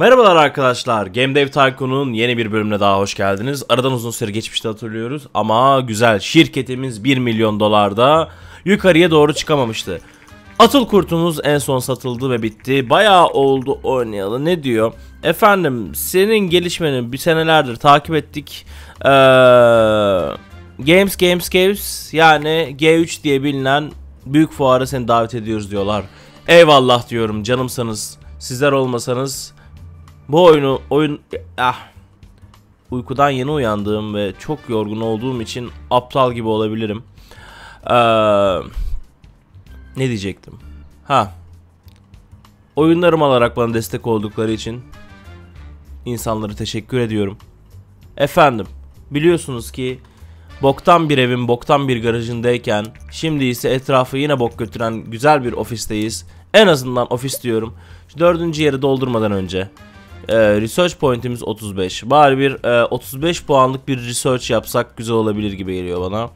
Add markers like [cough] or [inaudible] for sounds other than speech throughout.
Merhabalar arkadaşlar. Game Dev Tycoon'un yeni bir bölümüne daha hoş geldiniz. Aradan uzun süre geçmişte hatırlıyoruz ama güzel şirketimiz 1 milyon dolarda yukarıya doğru çıkamamıştı. Atıl kurtumuz en son satıldı ve bitti. Bayağı oldu oynayalı. Ne diyor? Efendim senin gelişmeni bir senelerdir takip ettik. Ee, Games Games Games yani G3 diye bilinen büyük fuara seni davet ediyoruz diyorlar. Eyvallah diyorum canımsanız. Sizler olmasanız bu oyunu oyun ah uykudan yeni uyandığım ve çok yorgun olduğum için aptal gibi olabilirim. Ee, ne diyecektim? Ha. Oyunlarım alarak bana destek oldukları için insanlara teşekkür ediyorum. Efendim, biliyorsunuz ki boktan bir evin boktan bir garajındayken şimdi ise etrafı yine bok götüren güzel bir ofisteyiz. En azından ofis diyorum. Dördüncü yeri doldurmadan önce ee, research point'imiz 35. Bari bir e, 35 puanlık bir research yapsak güzel olabilir gibi geliyor bana.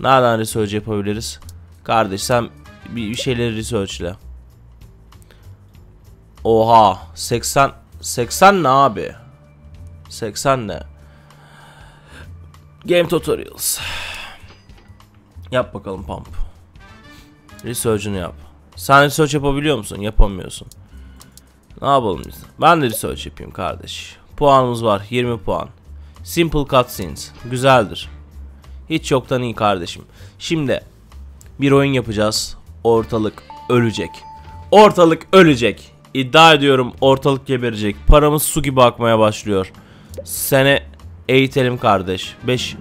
Nereden research yapabiliriz? Kardeş sen bir, bir şeyleri researchle. Oha 80 80 ne abi? 80 ne? Game tutorials. Yap bakalım pump. Research'ını yap. Sen research yapabiliyor musun? Yapamıyorsun. Ne yapalım biz? Ben de research yapayım kardeş. Puanımız var 20 puan. Simple cutscenes. Güzeldir. Hiç yoktan iyi kardeşim. Şimdi bir oyun yapacağız. Ortalık ölecek. Ortalık ölecek. İddia ediyorum ortalık geberecek. Paramız su gibi akmaya başlıyor. Seni eğitelim kardeş. 5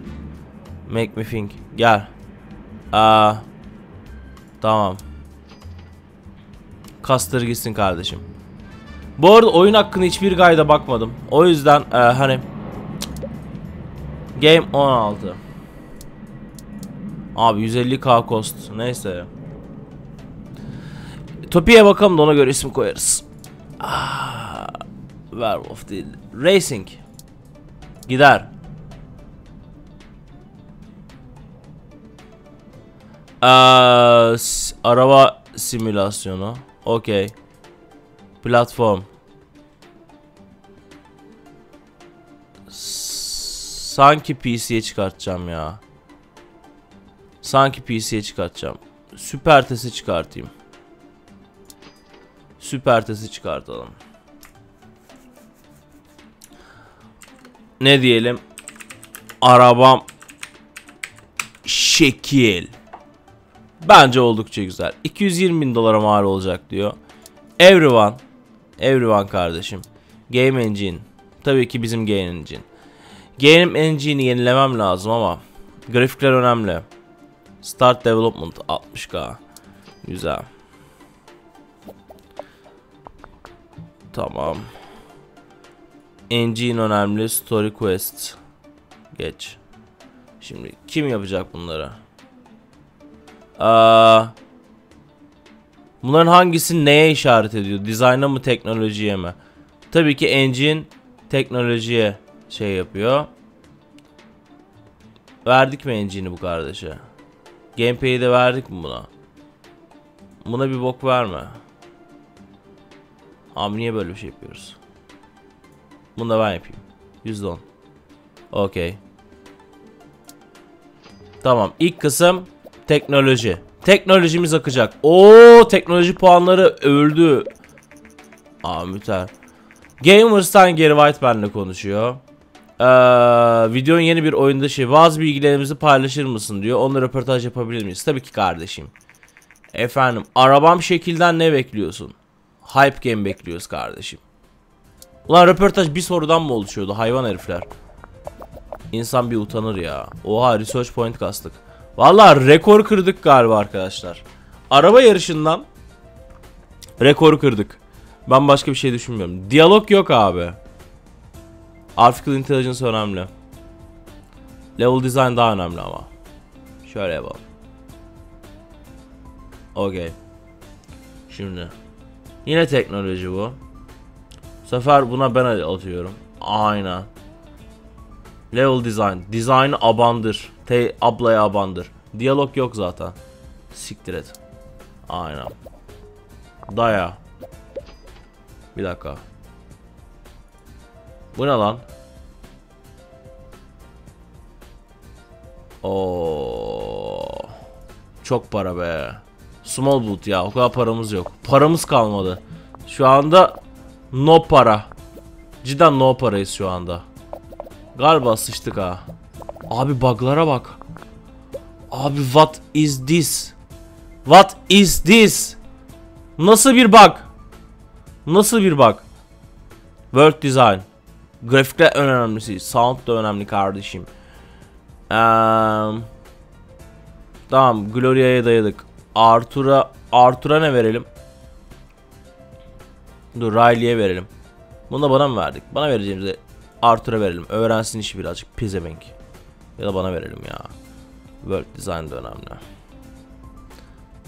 Make me think. Gel. Aa. Tamam. Kastır gitsin kardeşim. Bu arada oyun hakkında hiçbir gayda bakmadım. O yüzden e, hani Game 16 Abi 150k cost. Neyse. Topi'ye bakalım da ona göre isim koyarız. Ah, Werewolf değil. Racing. Gider. Aa, araba simülasyonu. Okey Platform. Sanki PC'ye çıkartacağım ya. Sanki PC'ye çıkartacağım. Süper tesi çıkartayım. Süper tesi çıkartalım. Ne diyelim? Arabam şekil. Bence oldukça güzel. 220 bin dolara mal olacak diyor. Everyone Everyone kardeşim. Game Engine. Tabii ki bizim Game Engine. Game Engine'i yenilemem lazım ama grafikler önemli. Start Development 60k. Güzel. Tamam. Engine önemli. Story Quest. Geç. Şimdi kim yapacak bunları? Aa, Bunların hangisi neye işaret ediyor? Dizayna mı teknolojiye mi? Tabii ki engine teknolojiye şey yapıyor. Verdik mi engine'i bu kardeşe? Gameplay'i de verdik mi buna? Buna bir bok verme. Abi niye böyle bir şey yapıyoruz? Bunu da ben yapayım. %10. Okey. Tamam. İlk kısım teknoloji. Teknolojimiz akacak. O teknoloji puanları öldü. Aa müter. Gamers'tan Gary White benimle konuşuyor. Ee, videonun yeni bir oyunda şey bazı bilgilerimizi paylaşır mısın diyor. Onunla röportaj yapabilir miyiz? Tabii ki kardeşim. Efendim arabam şekilden ne bekliyorsun? Hype game bekliyoruz kardeşim. Ulan röportaj bir sorudan mı oluşuyordu hayvan herifler? İnsan bir utanır ya. Oha research point kastık. Vallahi rekor kırdık galiba arkadaşlar. Araba yarışından rekor kırdık. Ben başka bir şey düşünmüyorum. Diyalog yok abi. Artificial Intelligence önemli. Level Design daha önemli ama. Şöyle yapalım. Okey. Şimdi. Yine teknoloji bu. Bu sefer buna ben atıyorum. Aynen. Level design. Design'ı abandır. Te ablaya abandır. Diyalog yok zaten. Siktir et. Aynen. Daya. Bir dakika. Bu ne lan? Oo. Çok para be. Small boot ya. O kadar paramız yok. Paramız kalmadı. Şu anda no para. Cidden no parayız şu anda. Galiba sıçtık ha. Abi bug'lara bak. Abi what is this? What is this? Nasıl bir bug? Nasıl bir bug? World design. Grafikler en önemlisi. Sound da önemli kardeşim. Um, tamam Gloria'ya dayadık. Arthur'a Arthur'a ne verelim? Dur Riley'e verelim. Bunu da bana mı verdik? Bana vereceğimizi Arthur'a verelim. Öğrensin işi birazcık. Pizebank. Ya da bana verelim ya. World design da önemli.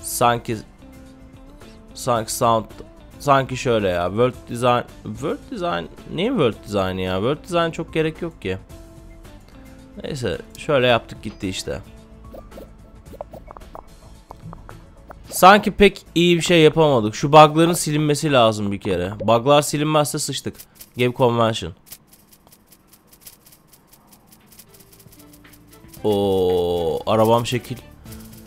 Sanki sanki sound sanki şöyle ya. World design World design ne World design ya? World design çok gerek yok ki. Neyse şöyle yaptık gitti işte. Sanki pek iyi bir şey yapamadık. Şu bug'ların silinmesi lazım bir kere. Bug'lar silinmezse sıçtık. Game Convention. O arabam şekil.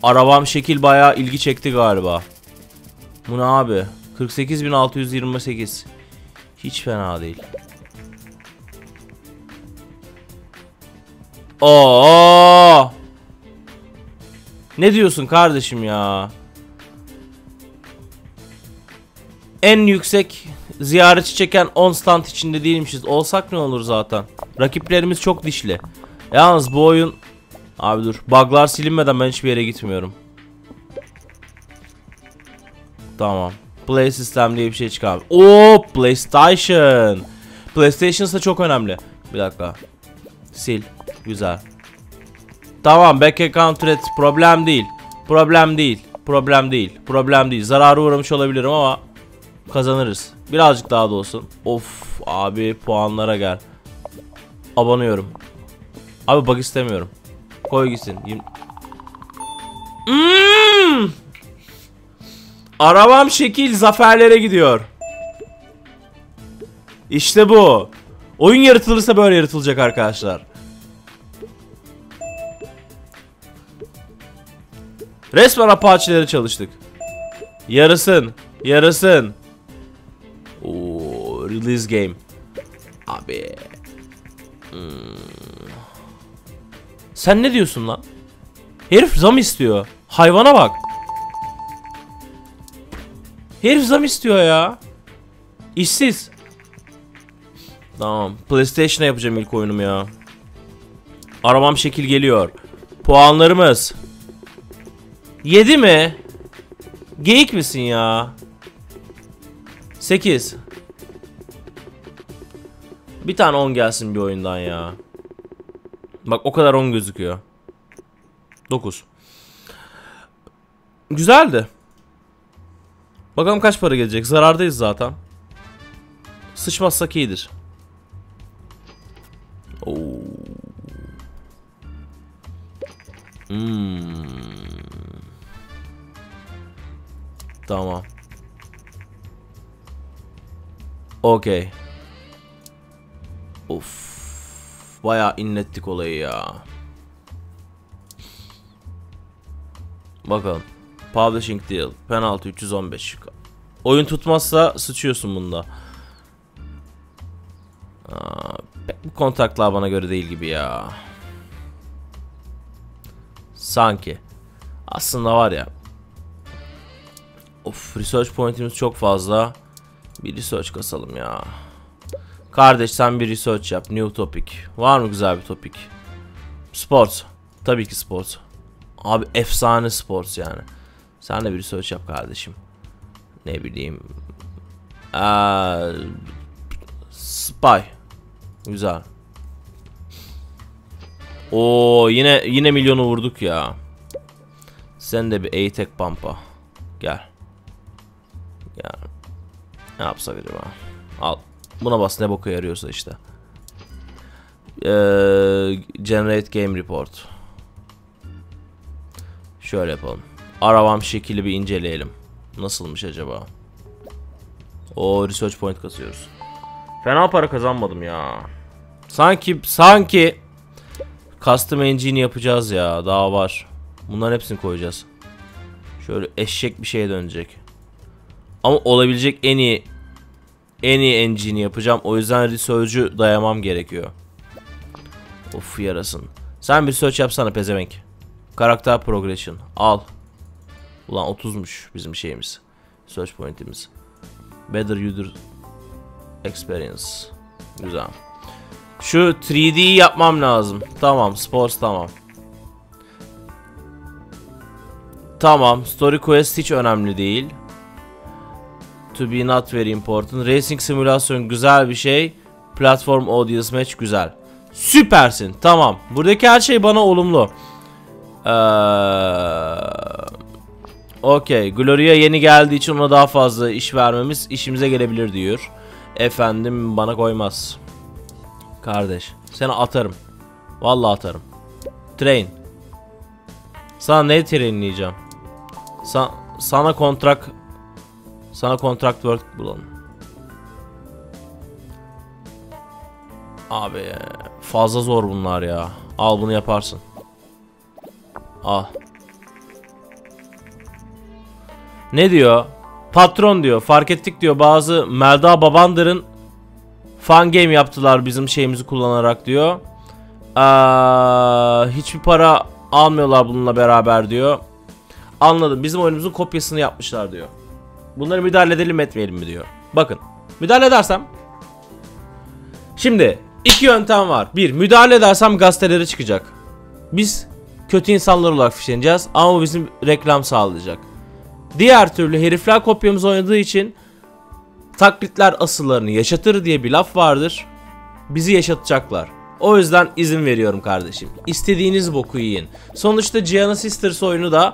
Arabam şekil bayağı ilgi çekti galiba. Bu ne abi? 48628. Hiç fena değil. Oo! Ne diyorsun kardeşim ya? En yüksek ziyaretçi çeken 10 stand içinde değilmişiz. Olsak ne olur zaten. Rakiplerimiz çok dişli. Yalnız bu oyun Abi dur. Bug'lar silinmeden ben hiçbir yere gitmiyorum. Tamam. Play System diye bir şey çıkar. Oo, PlayStation. PlayStation ise çok önemli. Bir dakika. Sil. Güzel. Tamam, back account red problem değil. Problem değil. Problem değil. Problem değil. Zarara uğramış olabilirim ama kazanırız. Birazcık daha da olsun. Of abi puanlara gel. Abanıyorum. Abi bug istemiyorum. Koy gitsin. Hmm! Arabam şekil zaferlere gidiyor. İşte bu. Oyun yaratılırsa böyle yaratılacak arkadaşlar. Resmen Apache'lere çalıştık. Yarısın. Yarısın. Oo, release game. Abi. Hmm. Sen ne diyorsun lan? Herif zam istiyor. Hayvana bak. Herif zam istiyor ya. İşsiz. Tamam. PlayStation'a yapacağım ilk oyunumu ya. Arabam şekil geliyor. Puanlarımız. 7 mi? Geyik misin ya? 8. Bir tane 10 gelsin bir oyundan ya. Bak o kadar 10 gözüküyor. 9. Güzeldi. Bakalım kaç para gelecek. Zarardayız zaten. Sıçmazsak iyidir. Oo. Hmm. Tamam. Okey. Of. Bayağı inlettik olayı ya. Bakalım. Publishing deal. Penaltı 315. Oyun tutmazsa sıçıyorsun bunda. Aa, bu kontaklar bana göre değil gibi ya. Sanki. Aslında var ya. Of research point'imiz çok fazla. Bir research kasalım ya. Kardeş sen bir research yap. New topic. Var mı güzel bir topic? Sports. Tabii ki sports. Abi efsane sports yani. Sen de bir research yap kardeşim. Ne bileyim. Ee, spy. Güzel. O yine yine milyonu vurduk ya. Sen de bir A-Tech pampa. Gel. Gel. Ne yapsak acaba? Al. Buna bas ne boka yarıyorsa işte. Ee, generate game report. Şöyle yapalım. Arabam şekli bir inceleyelim. Nasılmış acaba? O research point kasıyoruz. Fena para kazanmadım ya. Sanki sanki custom engine yapacağız ya. Daha var. Bunların hepsini koyacağız. Şöyle eşek bir şeye dönecek. Ama olabilecek en iyi en iyi engine'i yapacağım. O yüzden research'ü dayamam gerekiyor. Of yarasın. Sen bir search yapsana pezevenk. Karakter progression. Al. Ulan 30'muş bizim şeyimiz. Search point'imiz. Better user experience. Güzel. Şu 3D'yi yapmam lazım. Tamam, sports tamam. Tamam, story quest hiç önemli değil. To be not very important. Racing simülasyon güzel bir şey. Platform audience match güzel. Süpersin. Tamam. Buradaki her şey bana olumlu. Ee, Okey. Gloria yeni geldiği için ona daha fazla iş vermemiz işimize gelebilir diyor. Efendim bana koymaz. Kardeş. Seni atarım. Vallahi atarım. Train. Sana ne trainleyeceğim? Sa sana kontrak sana contract work bulalım. Abi fazla zor bunlar ya. Al bunu yaparsın. Al. Ne diyor? Patron diyor. Fark ettik diyor. Bazı Melda Babandır'ın fan game yaptılar bizim şeyimizi kullanarak diyor. Aa, hiçbir para almıyorlar bununla beraber diyor. Anladım. Bizim oyunumuzun kopyasını yapmışlar diyor. Bunları müdahale edelim etmeyelim mi diyor. Bakın. Müdahale edersem. Şimdi iki yöntem var. Bir müdahale edersem gazetelere çıkacak. Biz kötü insanlar olarak fişleneceğiz ama bizim reklam sağlayacak. Diğer türlü herifler kopyamızı oynadığı için taklitler asıllarını yaşatır diye bir laf vardır. Bizi yaşatacaklar. O yüzden izin veriyorum kardeşim. İstediğiniz boku yiyin. Sonuçta Gianna Sisters oyunu da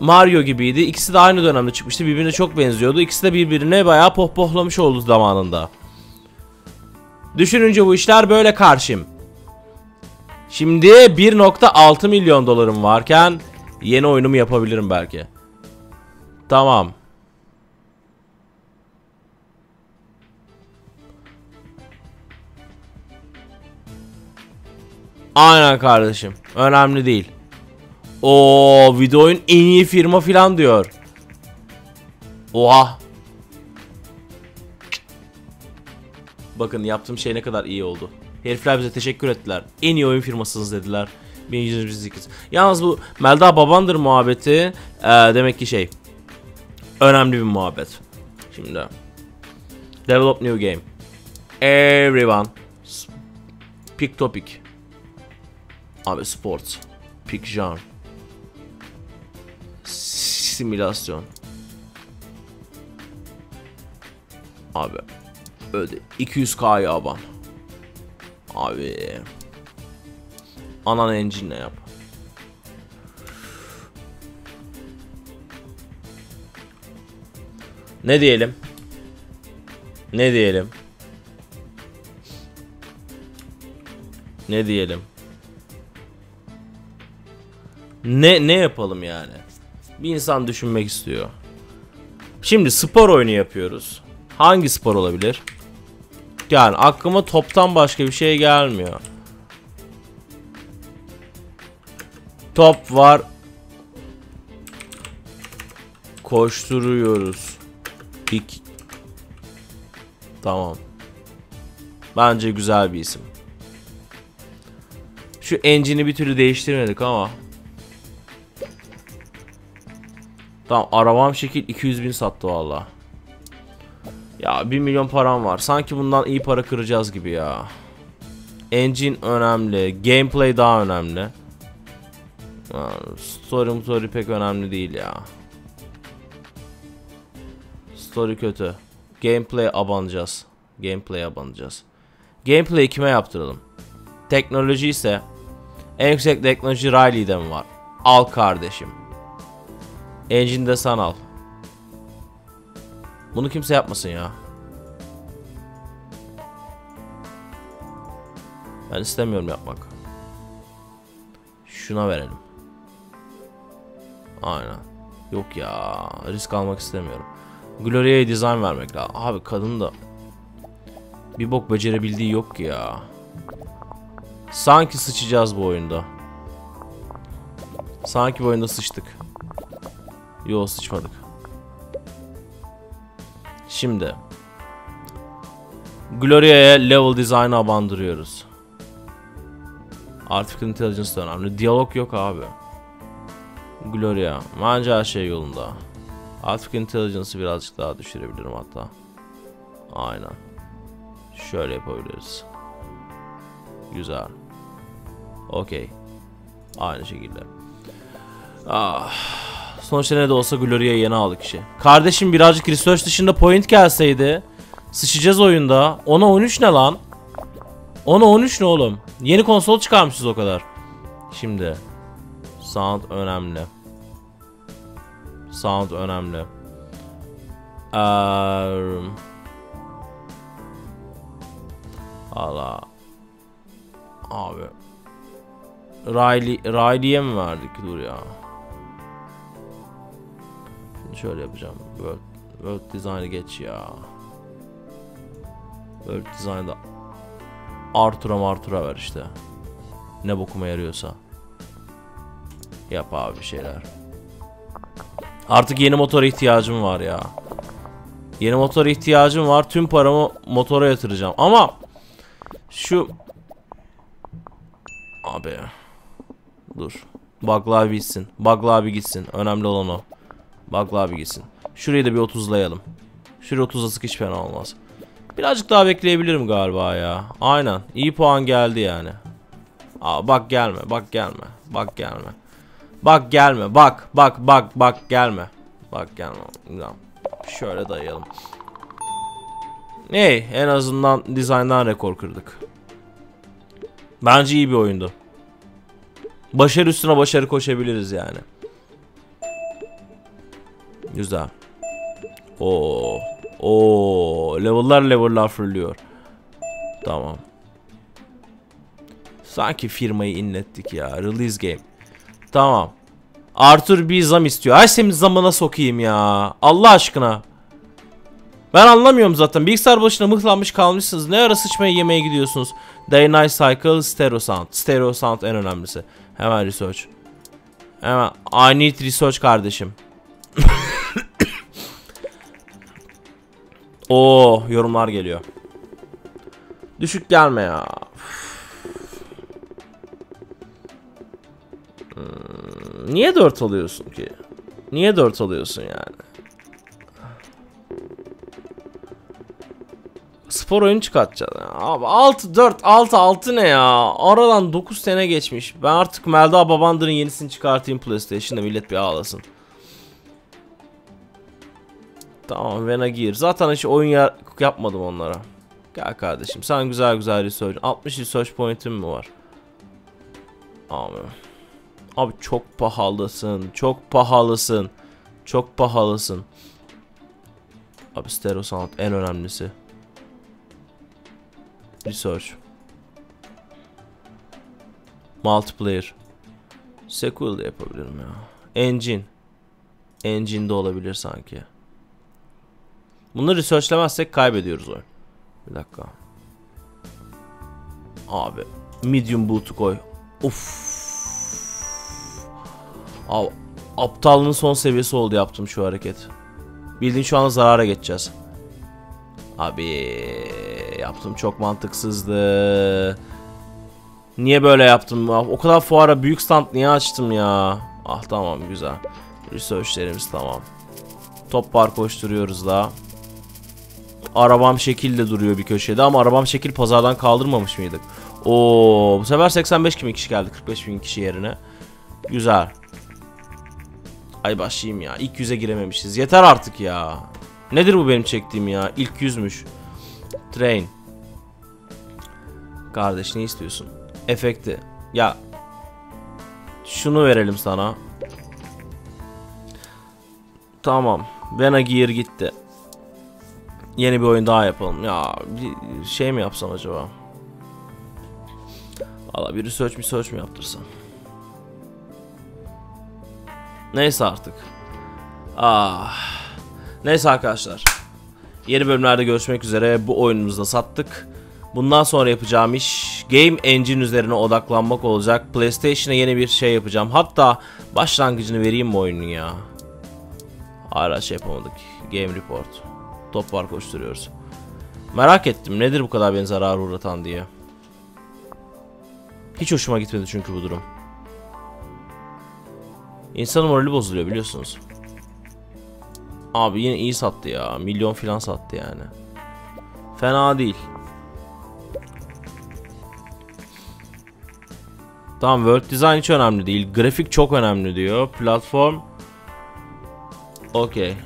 Mario gibiydi. İkisi de aynı dönemde çıkmıştı. Birbirine çok benziyordu. İkisi de birbirine bayağı pohpohlamış oldu zamanında. Düşününce bu işler böyle karşım. Şimdi 1.6 milyon dolarım varken yeni oyunumu yapabilirim belki. Tamam. Aynen kardeşim. Önemli değil. O videoyun en iyi firma filan diyor. Oha. Bakın yaptığım şey ne kadar iyi oldu. Herifler bize teşekkür ettiler. En iyi oyun firmasınız dediler. 1108. Yalnız bu Melda Babandır muhabbeti e, demek ki şey önemli bir muhabbet. Şimdi develop new game. Everyone pick topic. Abi sports. Pick genre. Simülasyon. Abi öde 200k yaban. Abi anan engine yap. Ne diyelim? Ne diyelim? Ne diyelim? Ne ne yapalım yani? Bir insan düşünmek istiyor. Şimdi spor oyunu yapıyoruz. Hangi spor olabilir? Yani aklıma toptan başka bir şey gelmiyor. Top var. Koşturuyoruz. Pik. Tamam. Bence güzel bir isim. Şu engine'i bir türlü değiştirmedik ama. Tamam arabam şekil 200 bin sattı valla. Ya 1 milyon param var. Sanki bundan iyi para kıracağız gibi ya. Engine önemli. Gameplay daha önemli. story story pek önemli değil ya. Story kötü. Gameplay abanacağız. Gameplay abanacağız. Gameplay kime yaptıralım? Teknoloji ise en yüksek teknoloji Riley'de mi var? Al kardeşim. Engine de sen al. Bunu kimse yapmasın ya. Ben istemiyorum yapmak. Şuna verelim. Aynen. Yok ya. Risk almak istemiyorum. Gloria'ya design vermek lazım. Abi kadın da Bir bok becerebildiği yok ya. Sanki sıçacağız bu oyunda. Sanki bu oyunda sıçtık. Yo sıçmadık. Şimdi. Gloria'ya level design'ı abandırıyoruz. Artificial Intelligence da önemli. Diyalog yok abi. Gloria. Bence her şey yolunda. Artificial Intelligence'ı birazcık daha düşürebilirim hatta. Aynen. Şöyle yapabiliriz. Güzel. Okey. Aynı şekilde. Ah. Sonuçta ne de olsa Gloria'yı yeni aldık işi. Kardeşim birazcık research dışında point gelseydi. Sıçacağız oyunda. Ona 13 ne lan? Ona 13 ne oğlum? Yeni konsol çıkarmışız o kadar. Şimdi. Sound önemli. Sound önemli. Um, Allah. Abi. Riley, Riley'e mi verdik? Dur ya. Şöyle yapacağım. World, World Design'ı geç ya. World Design'da Arthur'a Arthur'a ver işte. Ne bokuma yarıyorsa. Yap abi bir şeyler. Artık yeni motora ihtiyacım var ya. Yeni motora ihtiyacım var. Tüm paramı motora yatıracağım. Ama şu abi dur. Bug'la abi gitsin. Bug'la abi gitsin. Önemli olan o. Bug'la abi gitsin. Şurayı da bir 30'layalım. Şurayı 30'a sık hiç fena olmaz. Birazcık daha bekleyebilirim galiba ya. Aynen. İyi puan geldi yani. Aa, bak gelme. Bak gelme. Bak gelme. Bak gelme. Bak. Bak. Bak. Bak gelme. Bak gelme. Tamam. Şöyle dayayalım. Ney? En azından dizayndan rekor kırdık. Bence iyi bir oyundu. Başarı üstüne başarı koşabiliriz yani. Güzel. Oo. Oo, level'lar level'lar fırlıyor. Tamam. Sanki firmayı inlettik ya. Release game. Tamam. Arthur bir zam istiyor. Ay senin zamına sokayım ya. Allah aşkına. Ben anlamıyorum zaten. Bilgisayar başına mıhlanmış kalmışsınız. Ne ara sıçmaya yemeye gidiyorsunuz? Day Night Cycle, Stereo Sound. Stereo Sound en önemlisi. Hemen research. Hemen. I need research kardeşim. [laughs] Oo yorumlar geliyor. Düşük gelme ya. Hmm, niye 4 alıyorsun ki? Niye 4 alıyorsun yani? Spor oyunu çıkartacağız. Ya. Abi 6 4 6 6 ne ya? Aradan 9 sene geçmiş. Ben artık Melda Babandır'ın yenisini çıkartayım PlayStation'da millet bir ağlasın. Tamam Vena Gear. Zaten hiç oyun yapmadım onlara. Gel kardeşim sen güzel güzel research. 60 research point'im mi var? Abi. Abi çok pahalısın. Çok pahalısın. Çok pahalısın. Abi stereo sound en önemlisi. Research. Multiplayer. Sequel de yapabilirim ya. Engine. Engine de olabilir sanki. Bunu researchlemezsek kaybediyoruz oyun. Bir dakika. Abi. Medium boot'u koy. Of. Abi. Aptallığın son seviyesi oldu yaptım şu hareket. Bildiğin şu anda zarara geçeceğiz. Abi yaptım çok mantıksızdı. Niye böyle yaptım? O kadar fuara büyük stand niye açtım ya? Ah tamam güzel. Researchlerimiz tamam. Top bar koşturuyoruz da. Arabam şekilde duruyor bir köşede ama arabam şekil pazardan kaldırmamış mıydık? Oo, bu sefer 85 bin kişi geldi 45 bin kişi yerine. Güzel. Ay başlayayım ya. İlk yüze girememişiz. Yeter artık ya. Nedir bu benim çektiğim ya? İlk yüzmüş. Train. Kardeş ne istiyorsun? Efekti. Ya. Şunu verelim sana. Tamam. Vena Gear gitti. Yeni bir oyun daha yapalım. Ya bir şey mi yapsam acaba? Valla bir research bir search mi yaptırsam? Neyse artık. Ah. Neyse arkadaşlar. Yeni bölümlerde görüşmek üzere. Bu oyunumuzu da sattık. Bundan sonra yapacağım iş Game Engine üzerine odaklanmak olacak. PlayStation'a yeni bir şey yapacağım. Hatta başlangıcını vereyim mi oyunun ya? Hala şey yapamadık. Game Report. Top var koşturuyoruz. Merak ettim nedir bu kadar beni zarar uğratan diye. Hiç hoşuma gitmedi çünkü bu durum. İnsanın morali bozuluyor biliyorsunuz. Abi yine iyi sattı ya. Milyon filan sattı yani. Fena değil. Tamam World Design hiç önemli değil. Grafik çok önemli diyor. Platform. Okey.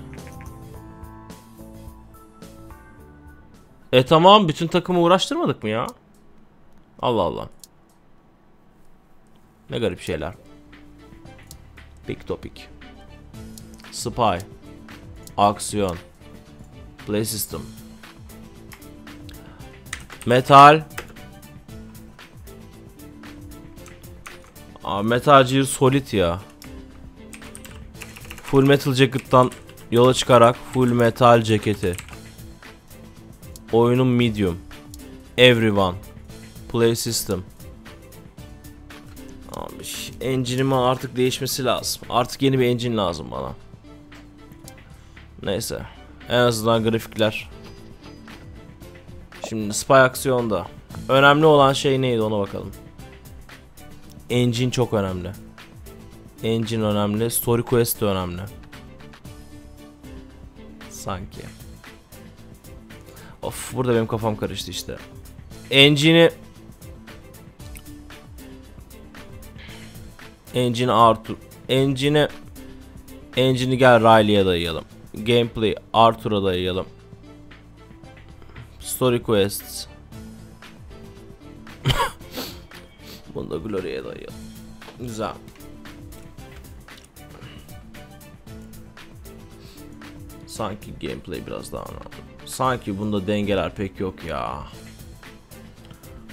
E tamam bütün takımı uğraştırmadık mı ya? Allah Allah. Ne garip şeyler. Big topic. Spy. Aksiyon. Play system. Metal. Aa, Metal Gear Solid ya. Full Metal Jacket'tan yola çıkarak Full Metal ceketi. Oyunun medium. Everyone. Play system. Abi engine'imin artık değişmesi lazım. Artık yeni bir engine lazım bana. Neyse. En azından grafikler. Şimdi Spy aksiyonda. Önemli olan şey neydi ona bakalım. Engine çok önemli. Engine önemli. Story Quest de önemli. Sanki. Of burada benim kafam karıştı işte. Engine'i Engine Arthur Engine'i Engine'i gel Riley'e dayayalım. Gameplay Arthur'a dayayalım. Story Quests [laughs] Bunu da Gloria'ya dayayalım. Güzel. Sanki gameplay biraz daha önemli. Sanki bunda dengeler pek yok ya.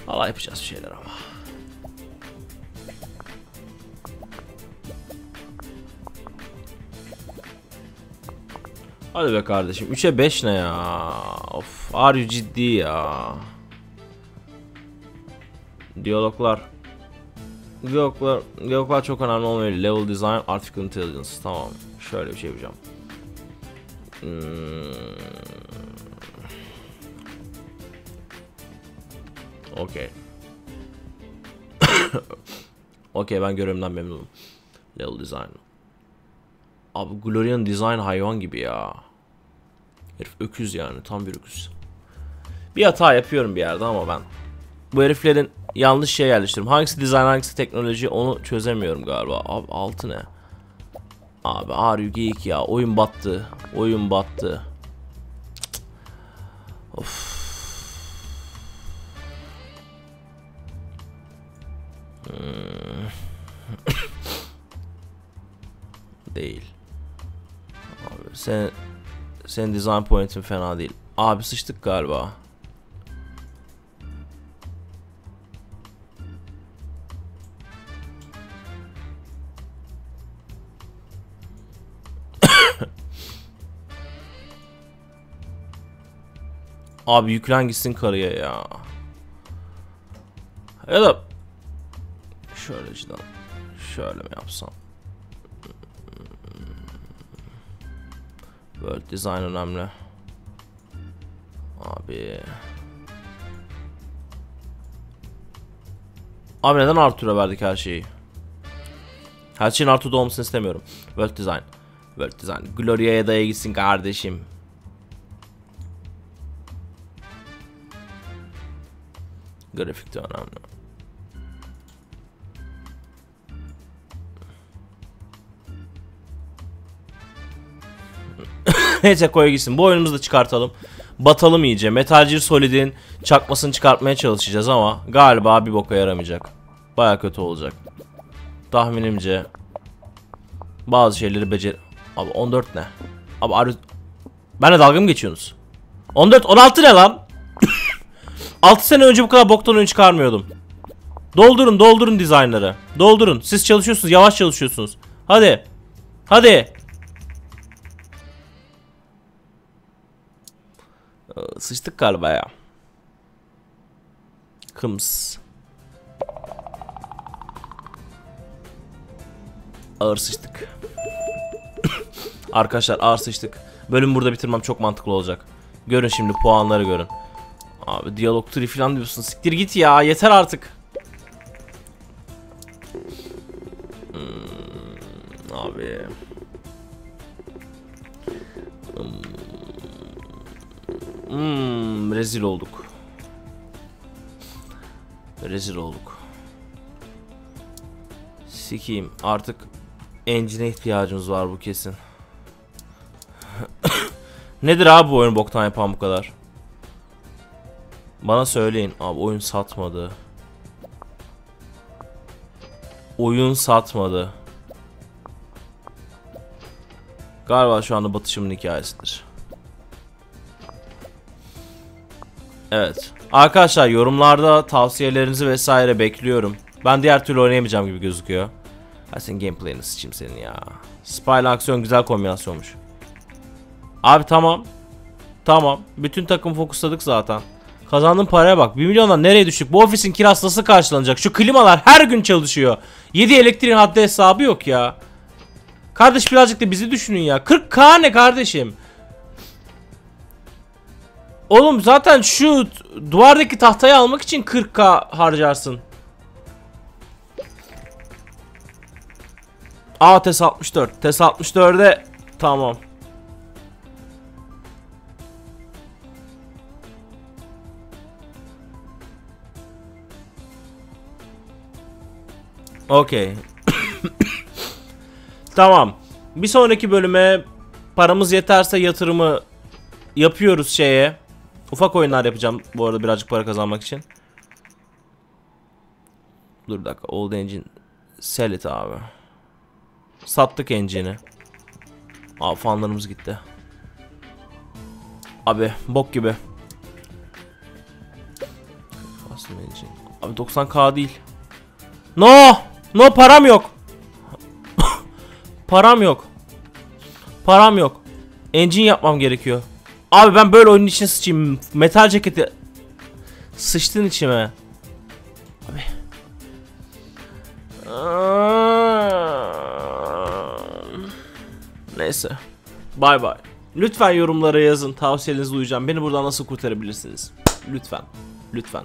Allah yapacağız şeyler ama. Hadi be kardeşim. 3'e 5 ne ya? Of. Are ciddi ya? Diyaloglar. Diyaloglar, diyaloglar çok önemli olmuyor. Level design, artificial intelligence. Tamam. Şöyle bir şey yapacağım. Hmm. Okey. [coughs] Okey ben görevimden memnunum. Level design. Abi Gloria'nın design hayvan gibi ya. Herif öküz yani tam bir öküz. Bir hata yapıyorum bir yerde ama ben. Bu heriflerin yanlış şey yerleştirdim. Hangisi design hangisi teknoloji onu çözemiyorum galiba. Abi altı ne? Abi are you geek ya. Oyun battı. Oyun battı. Of. [coughs] değil. Abi sen sen design point'in fena değil. Abi sıçtık galiba. [coughs] Abi yüklen gitsin karıya ya. Ya cidden şöyle mi yapsam? World design önemli. Abi. Abi neden Arthur'a verdik her şeyi? Her şeyin Arthur'da olmasını istemiyorum. World design. World design. Gloria'ya daya gitsin kardeşim. Grafik de önemli. [laughs] Neyse koya gitsin. Bu oyunumuzu da çıkartalım. Batalım iyice. Metal Gear Solid'in çakmasını çıkartmaya çalışacağız ama galiba bir boka yaramayacak. Baya kötü olacak. Tahminimce bazı şeyleri becer... Abi 14 ne? Abi arı... Benle dalga mı geçiyorsunuz? 14 16 ne lan? [laughs] 6 sene önce bu kadar boktan oyun çıkarmıyordum. Doldurun doldurun dizaynları. Doldurun. Siz çalışıyorsunuz yavaş çalışıyorsunuz. Hadi. Hadi. Sıçtık galiba ya. Kıms. Ağır sıçtık. Arkadaşlar ağır sıçtık. Bölüm burada bitirmem çok mantıklı olacak. Görün şimdi puanları görün. Abi diyalog tree falan diyorsun. Siktir git ya yeter artık. Hmm, abi. Hmm, rezil olduk. Rezil olduk. Sikiyim artık engine'e ihtiyacımız var bu kesin. [coughs] Nedir abi bu oyunu boktan yapan bu kadar? Bana söyleyin. Abi oyun satmadı. Oyun satmadı. Galiba şu anda batışımın hikayesidir. Evet. Arkadaşlar yorumlarda tavsiyelerinizi vesaire bekliyorum. Ben diğer türlü oynayamayacağım gibi gözüküyor. Ha senin gameplay'ini sıçayım senin ya. Spy ile aksiyon güzel kombinasyonmuş. Abi tamam. Tamam. Bütün takım fokusladık zaten. Kazandığım paraya bak. 1 milyondan nereye düştük? Bu ofisin kirası nasıl karşılanacak? Şu klimalar her gün çalışıyor. 7 elektriğin haddi hesabı yok ya. Kardeş birazcık da bizi düşünün ya. 40k ne kardeşim? Oğlum zaten şu duvardaki tahtayı almak için 40k harcarsın. Aa TES 64. TES 64'e tamam. Okey. [coughs] tamam. Bir sonraki bölüme paramız yeterse yatırımı yapıyoruz şeye. Ufak oyunlar yapacağım bu arada birazcık para kazanmak için. Dur bir dakika. Old engine. Sell it abi. Sattık engine'i. Abi fanlarımız gitti. Abi bok gibi. Custom engine. Abi 90k değil. No! No param yok. [laughs] param yok. Param yok. Engine yapmam gerekiyor. Abi ben böyle oyunun içine sıçayım. Metal ceketi sıçtın içime. Abi. Neyse. Bay bay. Lütfen yorumlara yazın. Tavsiyelerinizi uyacağım. Beni buradan nasıl kurtarabilirsiniz? Lütfen. Lütfen.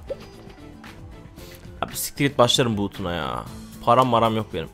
Abi siktir git başlarım bu utuna ya. Param maram yok benim.